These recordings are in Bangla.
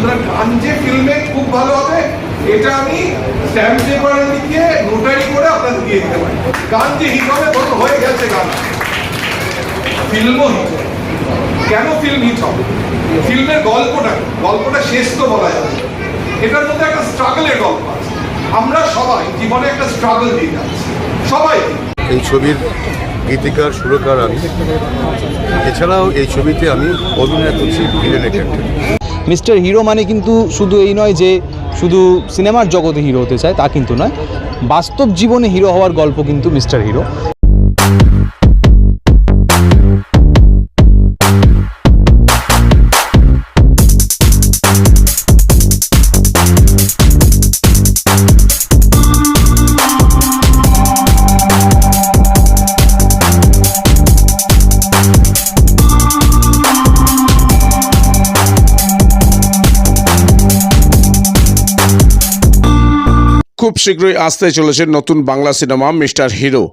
সুতরাং গান যে ফিল্মে খুব ভালো হবে। এটা আমি স্ট্যাম্প পেপারে লিখে নোটারি করে আপনাদের দিয়ে দিতে পারি। গান যে হিট হবে কত হয়ে গেছে গান ফিল্মও কেন ফিল্ম হিট হবে? ফিল্মের গল্পটা গল্পটা শেষ তো বলা যাবে এটার মধ্যে একটা স্ট্রাগলের গল্প আছে। আমরা সবাই জীবনে একটা স্ট্রাগল দিয়ে যাচ্ছি। সবাই। এই ছবির গীতিকার সুরকার আমি। এছাড়াও এই ছবিতে আমি অভিনয় করছি ভিলেনের ক্যারেক্টার মিস্টার হিরো মানে কিন্তু শুধু এই নয় যে শুধু সিনেমার জগতে হিরো হতে চায় তা কিন্তু নয়, বাস্তব জীবনে হিরো হওয়ার গল্প কিন্তু মিস্টার হিরো। খুব শীঘ্রই আসতে চলেছে নতুন Bangla cinema mister hero.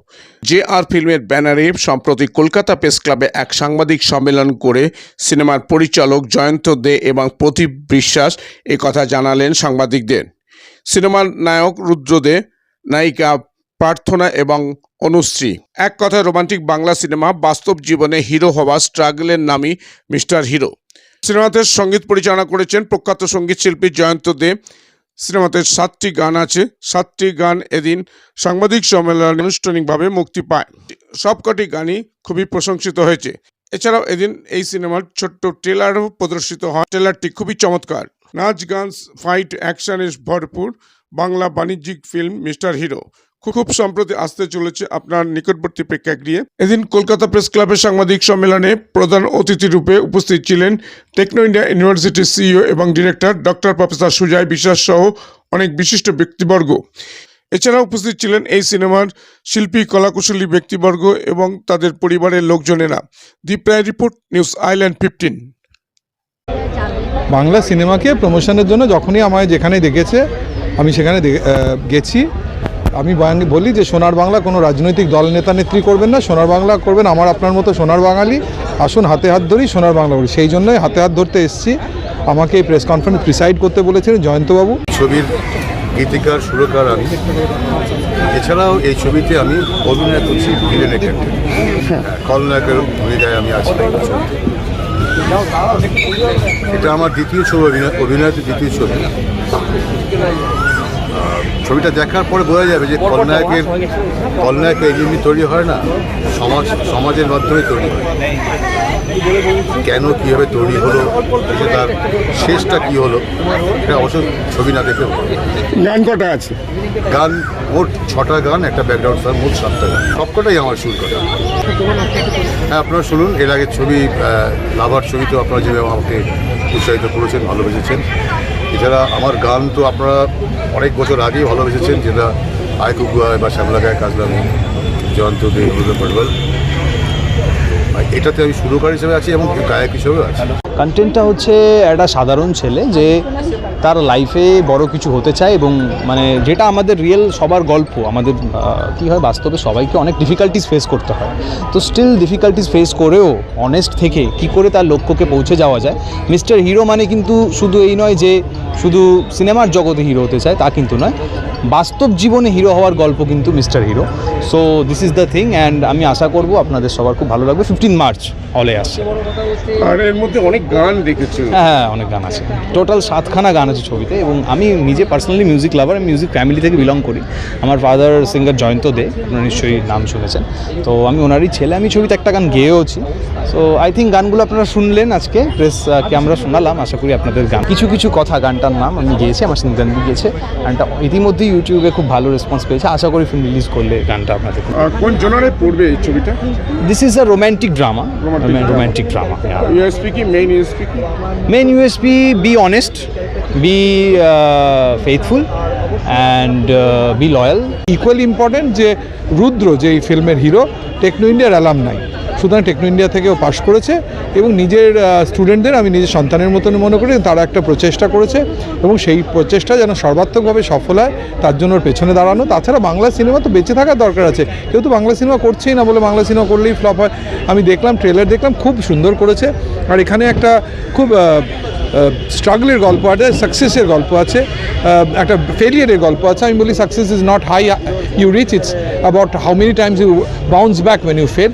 J R ফিল্মের ব্যানারে সম্প্রতি কলকাতা প্রেস ক্লাবে এক সাংবাদিক সম্মেলন করে সিনেমার পরিচালক জয়ন্ত দে এবং প্রদীপ বিশ্বাস কথা জানালেন সাংবাদিকদের। সিনেমার নায়ক রুদ্র দে, নায়িকা প্রার্থনা এবং অনুশ্রী। এক কথায় রোমান্টিক বাংলা সিনেমা বাস্তব জীবনে হিরো হওয়া স্ট্রাগলের নামই মিস্টার হিরো। সিনেমাতে সংগীত পরিচালনা করেছেন প্রখ্যাত সংগীত শিল্পী জয়ন্ত দে। সিনেমাতে সাতটি গান আছে। সাতটি গান এদিন সাংবাদিক সম্মেলনে আনুষ্ঠানিকভাবে মুক্তি পায়। সবকটি গানই খুবই প্রশংসিত হয়েছে। এছাড়াও এদিন এই সিনেমার ছোট্ট ট্রেলারও প্রদর্শিত হয়। ট্রেলারটি খুবই চমৎকার। নাচ, গান, ফাইট অ্যাকশনের ভরপুর বাংলা বাণিজ্যিক ফিল্ম মিস্টার হিরো। খুব সম্প্রতি আসতে চলেছে আপনার নিকটবর্তী প্রেক্ষাগৃহে। এদিন কলকাতা প্রেস ক্লাবের সাংবাদিক সম্মেলনে প্রধান অতিথি রূপে উপস্থিত ছিলেন টেকনো ইন্ডিয়া ইউনিভার্সিটির সিইও এবং director doctor professor Sujoy Biswas সহ অনেক বিশিষ্ট ব্যক্তিবর্গ। এছাড়া উপস্থিত ছিলেন এই সিনেমার শিল্পী, কলাকুশলী ব্যক্তিবর্গ এবং তাদের পরিবারের লোকজনেরা। দি প্রায় report, news island fifteen. Bangla সিনেমাকে প্রমোশনের জন্য যখনই আমায় যেখানে দেখেছে, আমি সেখানে গেছি। আমি বলি যে সোনার বাংলা কোনো রাজনৈতিক দল, নেতা, নেত্রী করবেন না, সোনার বাংলা করবেন আমার আপনার মতো সোনার বাঙালি। আসুন হাতে হাত ধরি সোনার বাংলা করি সেই জন্যই হাতে হাত ধরতে এসেছি। আমাকে এই প্রেস কনফারেন্স প্রিসাইড করতে বলেছিলেন জয়ন্তবাবু। ছবির গীতিকার, সুরকার আমি। এছাড়াও এই ছবিতে আমি অভিনয় করছি খলনায়কের ভূমিকায় আমি আছি। এটা আমার দ্বিতীয় ছবি, অভিনয় অভিনয়তে দ্বিতীয় ছবি। ছবিটা দেখার পরে বোঝা যাবে যে খলনায়কের খলনায়ক এই জন্যই তৈরি হয় না সমাজ সমাজের মাধ্যমে তৈরি হয়। কেন কীভাবে তৈরি হলো তার শেষটা কী হলো এটা অবশ্য ছবি না দেখে গান কটা আছে? গান মোট ছটা গান একটা ব্যাকগ্রাউন্ড স্যার মোট সাতটা গান। সবকটাই আমার সুর করা। হ্যাঁ আপনারা শুনুন, এর আগে ছবি লাভার ছবিতেও আপনারা যেভাবে আমাকে উৎসাহিত করেছেন, ভালোবেসেছেন। এছাড়া আমার গান তো আপনারা অনেক বছর আগেই ভালোবেসেছেন, যেটা আয় কুকুয়ায় বা শ্যামলা গায়ে কাজলামি জয়ন্ত দে হলুদ এটাতে আমি সুরকার হিসেবে আছি এবং গায়ক হিসেবেও আছি। কন্টেন্টটা হচ্ছে একটা সাধারণ ছেলে যে তার লাইফে বড় কিছু হতে চায় এবং মানে যেটা আমাদের রিয়েল সবার গল্প আমাদের কী হয় বাস্তবে সবাইকে অনেক ডিফিকাল্টিস ফেস করতে হয়। তো স্টিল ডিফিকাল্টিস ফেস করেও অনেস্ট থেকে কি করে তার লক্ষ্যকে পৌঁছে যাওয়া যায়? মিস্টার হিরো মানে কিন্তু শুধু এই নয় যে শুধু সিনেমার জগতে হিরো হতে চায় তা কিন্তু নয়। বাস্তব জীবনে হিরো হওয়ার গল্প কিন্তু mister hero so this is the thing and আমি আশা করব আপনাদের সবার খুব ভালো লাগবে। ফিফটিন মার্চ হলে আসছে। আর এর মধ্যে অনেক গান দেখেছি। হ্যাঁ হ্যাঁ অনেক গান আছে। টোটাল সাতখানা গান আছে। ছবিতে এবং আমি নিজে পার্সোনালি মিউজিক লাভার আমি মিউজিক ফ্যামিলি থেকে বিলং করি। আমার ফাদার সিঙ্গার জয়ন্ত দে আপনারা নিশ্চয়ই নাম শুনেছেন। তো আমি ওনারই ছেলে আমি ছবিতে একটা গান গেয়েওছি। সো আই থিঙ্ক গানগুলো আপনারা শুনলেন আজকে প্রেসকে আমরা শোনালাম আশা করি আপনাদের গান কিছু কিছু কথা গানটার নাম আমি গিয়েছি আমার সিঙ্গার গিয়েছে। গানটা ইতিমধ্যেই ইউটিউবে খুব ভালো রেসপন্স পেয়েছে আশা করি ফিল্ম রিলিজ করলে গানটা আপনাদের কোন জনারে পড়বে এই ছবিটা? This is a romantic drama. Romantic drama USP কি মেইন ইউএসপি কি? Main be be honest, be and be loyal. Equally important যে রুদ্র যে এই ফিল্মের হিরো টেকনো ইন্ডিয়ার অ্যালাম নাই সুতরাং টেকনো ইন্ডিয়া থেকেও পাশ করেছে এবং নিজের স্টুডেন্টদের আমি নিজের সন্তানের মতন মনে করি তারা একটা প্রচেষ্টা করেছে এবং সেই প্রচেষ্টা যেন সর্বাত্মকভাবে সফল হয়, তার জন্য পেছনে দাঁড়ানো। তাছাড়া বাংলা সিনেমা তো বেঁচে থাকার দরকার আছে। কেউ তো বাংলা সিনেমা করছেই না বলে বাংলা সিনেমা করলেই ফ্লপ হয়। আমি দেখলাম ট্রেলার দেখলাম, খুব সুন্দর করেছে। আর এখানে একটা খুব স্ট্রাগলের গল্প আছে সাকসেসের গল্প আছে একটা ফেলিয়ারের গল্প আছে। আমি বলি success is not high you reach it's about how many times you bounce back when you fail